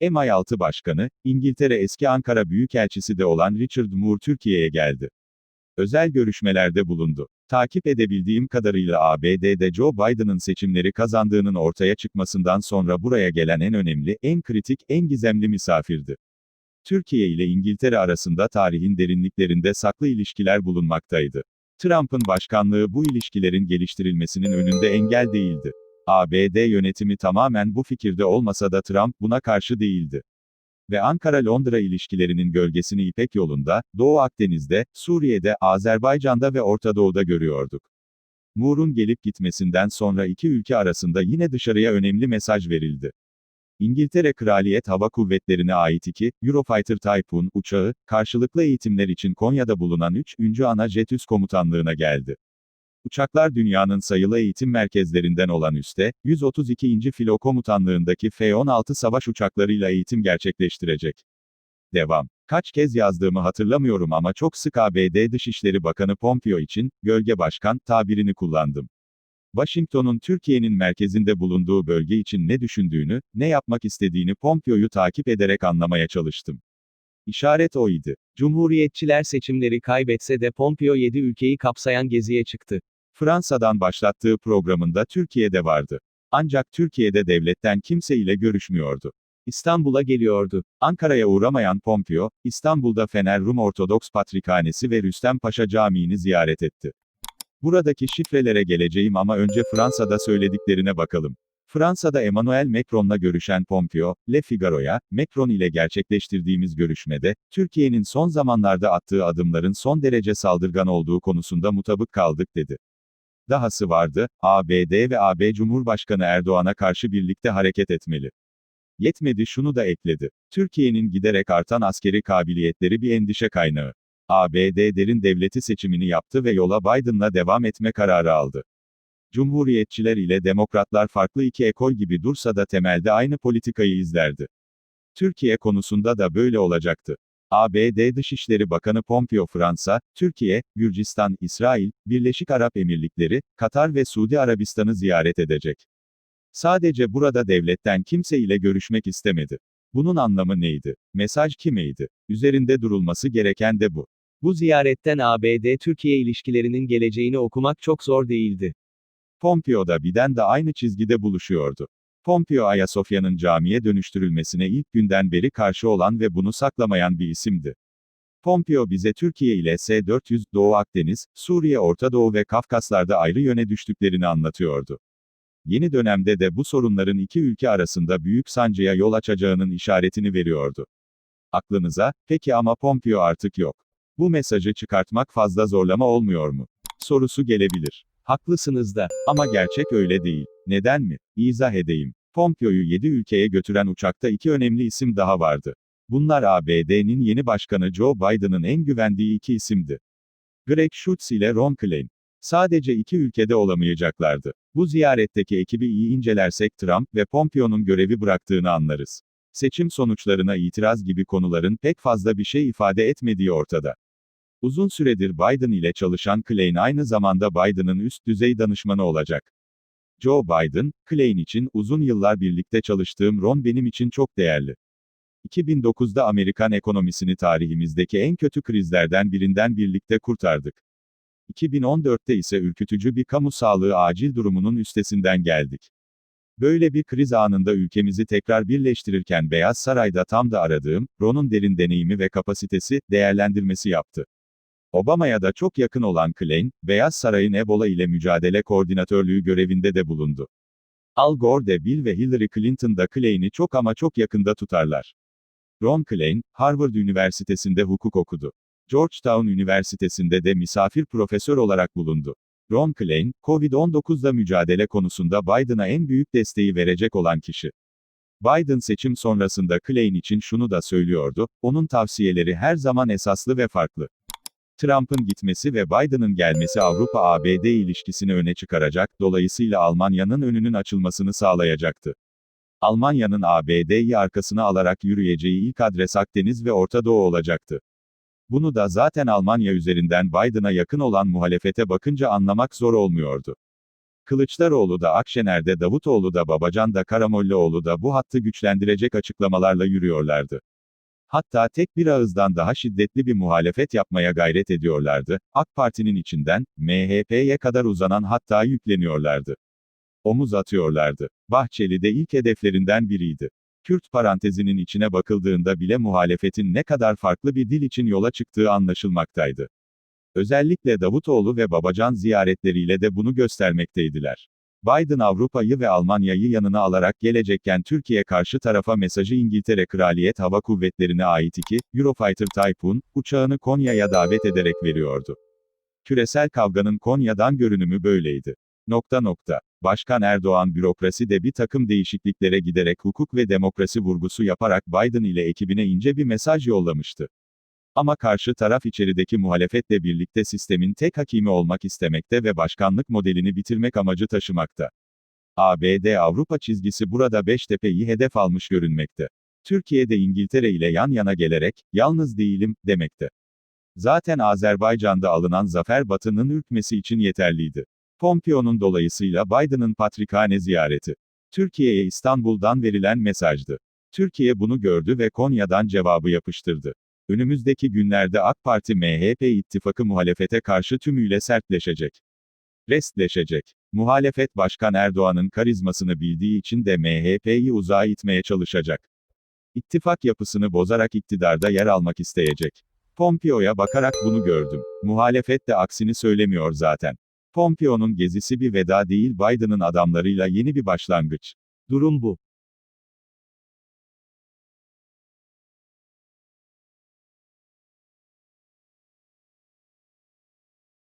MI6 Başkanı, İngiltere eski Ankara Büyükelçisi de olan Richard Moore Türkiye'ye geldi. Özel görüşmelerde bulundu. Takip edebildiğim kadarıyla ABD'de Joe Biden'ın seçimleri kazandığının ortaya çıkmasından sonra buraya gelen en önemli, en kritik, en gizemli misafirdi. Türkiye ile İngiltere arasında tarihin derinliklerinde saklı ilişkiler bulunmaktaydı. Trump'ın başkanlığı bu ilişkilerin geliştirilmesinin önünde engel değildi. ABD yönetimi tamamen bu fikirde olmasa da Trump buna karşı değildi. Ve Ankara-Londra ilişkilerinin gölgesini İpek yolunda, Doğu Akdeniz'de, Suriye'de, Azerbaycan'da ve Orta Doğu'da görüyorduk. Moore'un gelip gitmesinden sonra iki ülke arasında yine dışarıya önemli mesaj verildi. İngiltere Kraliyet Hava Kuvvetleri'ne ait iki, Eurofighter Typhoon uçağı, karşılıklı eğitimler için Konya'da bulunan 3. ana jet üs komutanlığına geldi. Uçaklar dünyanın sayılı eğitim merkezlerinden olan üste, 132. Filo Komutanlığındaki F-16 savaş uçaklarıyla eğitim gerçekleştirecek. Devam. Kaç kez yazdığımı hatırlamıyorum ama çok sık ABD Dışişleri Bakanı Pompeo için, gölge başkan, tabirini kullandım. Washington'un Türkiye'nin merkezinde bulunduğu bölge için ne düşündüğünü, ne yapmak istediğini Pompeo'yu takip ederek anlamaya çalıştım. İşaret oydu. Cumhuriyetçiler seçimleri kaybetse de Pompeo 7 ülkeyi kapsayan geziye çıktı. Fransa'dan başlattığı programında Türkiye'de vardı. Ancak Türkiye'de devletten kimse ile görüşmüyordu. İstanbul'a geliyordu. Ankara'ya uğramayan Pompeo, İstanbul'da Fener Rum Ortodoks Patrikhanesi ve Rüstem Paşa Camii'ni ziyaret etti. Buradaki şifrelere geleceğim ama önce Fransa'da söylediklerine bakalım. Fransa'da Emmanuel Macron'la görüşen Pompeo, Le Figaro'ya, Macron ile gerçekleştirdiğimiz görüşmede, Türkiye'nin son zamanlarda attığı adımların son derece saldırgan olduğu konusunda mutabık kaldık dedi. Dahası vardı, ABD ve AB Cumhurbaşkanı Erdoğan'a karşı birlikte hareket etmeli. Yetmedi şunu da ekledi. Türkiye'nin giderek artan askeri kabiliyetleri bir endişe kaynağı. ABD derin devleti seçimini yaptı ve yola Biden'la devam etme kararı aldı. Cumhuriyetçiler ile demokratlar farklı iki ekol gibi dursa da temelde aynı politikayı izlerdi. Türkiye konusunda da böyle olacaktı. ABD Dışişleri Bakanı Pompeo Fransa, Türkiye, Gürcistan, İsrail, Birleşik Arap Emirlikleri, Katar ve Suudi Arabistan'ı ziyaret edecek. Sadece burada devletten kimse ile görüşmek istemedi. Bunun anlamı neydi? Mesaj kimeydi? Üzerinde durulması gereken de bu. Bu ziyaretten ABD-Türkiye ilişkilerinin geleceğini okumak çok zor değildi. Pompeo da Biden de aynı çizgide buluşuyordu. Pompeo Ayasofya'nın camiye dönüştürülmesine ilk günden beri karşı olan ve bunu saklamayan bir isimdi. Pompeo bize Türkiye ile S-400, Doğu Akdeniz, Suriye Orta Doğu ve Kafkaslar'da ayrı yöne düştüklerini anlatıyordu. Yeni dönemde de bu sorunların iki ülke arasında büyük sancıya yol açacağının işaretini veriyordu. Aklınıza, peki ama Pompeo artık yok. Bu mesajı çıkartmak fazla zorlama olmuyor mu? Sorusu gelebilir. Haklısınız da. Ama gerçek öyle değil. Neden mi? İzah edeyim. Pompeo'yu 7 ülkeye götüren uçakta iki önemli isim daha vardı. Bunlar ABD'nin yeni başkanı Joe Biden'ın en güvendiği iki isimdi. Greg Schutz ile Ron Klain. Sadece iki ülkede olamayacaklardı. Bu ziyaretteki ekibi iyi incelersek Trump ve Pompeo'nun görevi bıraktığını anlarız. Seçim sonuçlarına itiraz gibi konuların pek fazla bir şey ifade etmediği ortada. Uzun süredir Biden ile çalışan Klain aynı zamanda Biden'ın üst düzey danışmanı olacak. Joe Biden, Klain için uzun yıllar birlikte çalıştığım Ron benim için çok değerli. 2009'da Amerikan ekonomisini tarihimizdeki en kötü krizlerden birinden birlikte kurtardık. 2014'te ise ürkütücü bir kamu sağlığı acil durumunun üstesinden geldik. Böyle bir kriz anında ülkemizi tekrar birleştirirken Beyaz Saray'da tam da aradığım, Ron'un derin deneyimi ve kapasitesi, değerlendirmesi yaptı. Obama'ya da çok yakın olan Klain, Beyaz Saray'ın Ebola ile mücadele koordinatörlüğü görevinde de bulundu. Al Gore de Bill ve Hillary Clinton da Klain'i çok ama çok yakında tutarlar. Ron Klain, Harvard Üniversitesi'nde hukuk okudu. Georgetown Üniversitesi'nde de misafir profesör olarak bulundu. Ron Klain, Covid-19'la mücadele konusunda Biden'a en büyük desteği verecek olan kişi. Biden seçim sonrasında Klain için şunu da söylüyordu, onun tavsiyeleri her zaman esaslı ve farklı. Trump'ın gitmesi ve Biden'ın gelmesi Avrupa-ABD ilişkisini öne çıkaracak, dolayısıyla Almanya'nın önünün açılmasını sağlayacaktı. Almanya'nın ABD'yi arkasına alarak yürüyeceği ilk adres Akdeniz ve Orta Doğu olacaktı. Bunu da zaten Almanya üzerinden Biden'a yakın olan muhalefete bakınca anlamak zor olmuyordu. Kılıçdaroğlu da Akşener'de Davutoğlu da Babacan da Karamollaoğlu da bu hattı güçlendirecek açıklamalarla yürüyorlardı. Hatta tek bir ağızdan daha şiddetli bir muhalefet yapmaya gayret ediyorlardı, AK Parti'nin içinden, MHP'ye kadar uzanan hatta yükleniyorlardı. Omuz atıyorlardı. Bahçeli de ilk hedeflerinden biriydi. Kürt parantezinin içine bakıldığında bile muhalefetin ne kadar farklı bir dil için yola çıktığı anlaşılmaktaydı. Özellikle Davutoğlu ve Babacan ziyaretleriyle de bunu göstermekteydiler. Biden Avrupa'yı ve Almanya'yı yanına alarak gelecekken Türkiye karşı tarafa mesajı İngiltere Kraliyet Hava Kuvvetleri'ne ait iki, Eurofighter Typhoon, uçağını Konya'ya davet ederek veriyordu. Küresel kavganın Konya'dan görünümü böyleydi. Nokta nokta. Başkan Erdoğan bürokrasi de bir takım değişikliklere giderek hukuk ve demokrasi vurgusu yaparak Biden ile ekibine ince bir mesaj yollamıştı. Ama karşı taraf içerideki muhalefetle birlikte sistemin tek hakimi olmak istemekte ve başkanlık modelini bitirmek amacı taşımakta. ABD-Avrupa çizgisi burada Beştepe'yi hedef almış görünmekte. Türkiye de İngiltere ile yan yana gelerek, yalnız değilim, demekte. Zaten Azerbaycan'da alınan zafer Batı'nın ürkmesi için yeterliydi. Pompeo'nun dolayısıyla Biden'ın Patrikhane ziyareti. Türkiye'ye İstanbul'dan verilen mesajdı. Türkiye bunu gördü ve Konya'dan cevabı yapıştırdı. Önümüzdeki günlerde AK Parti MHP ittifakı muhalefete karşı tümüyle sertleşecek. Restleşecek. Muhalefet Başkan Erdoğan'ın karizmasını bildiği için de MHP'yi uzağa itmeye çalışacak. İttifak yapısını bozarak iktidarda yer almak isteyecek. Pompeo'ya bakarak bunu gördüm. Muhalefet de aksini söylemiyor zaten. Pompeo'nun gezisi bir veda değil Biden'ın adamlarıyla yeni bir başlangıç. Durum bu.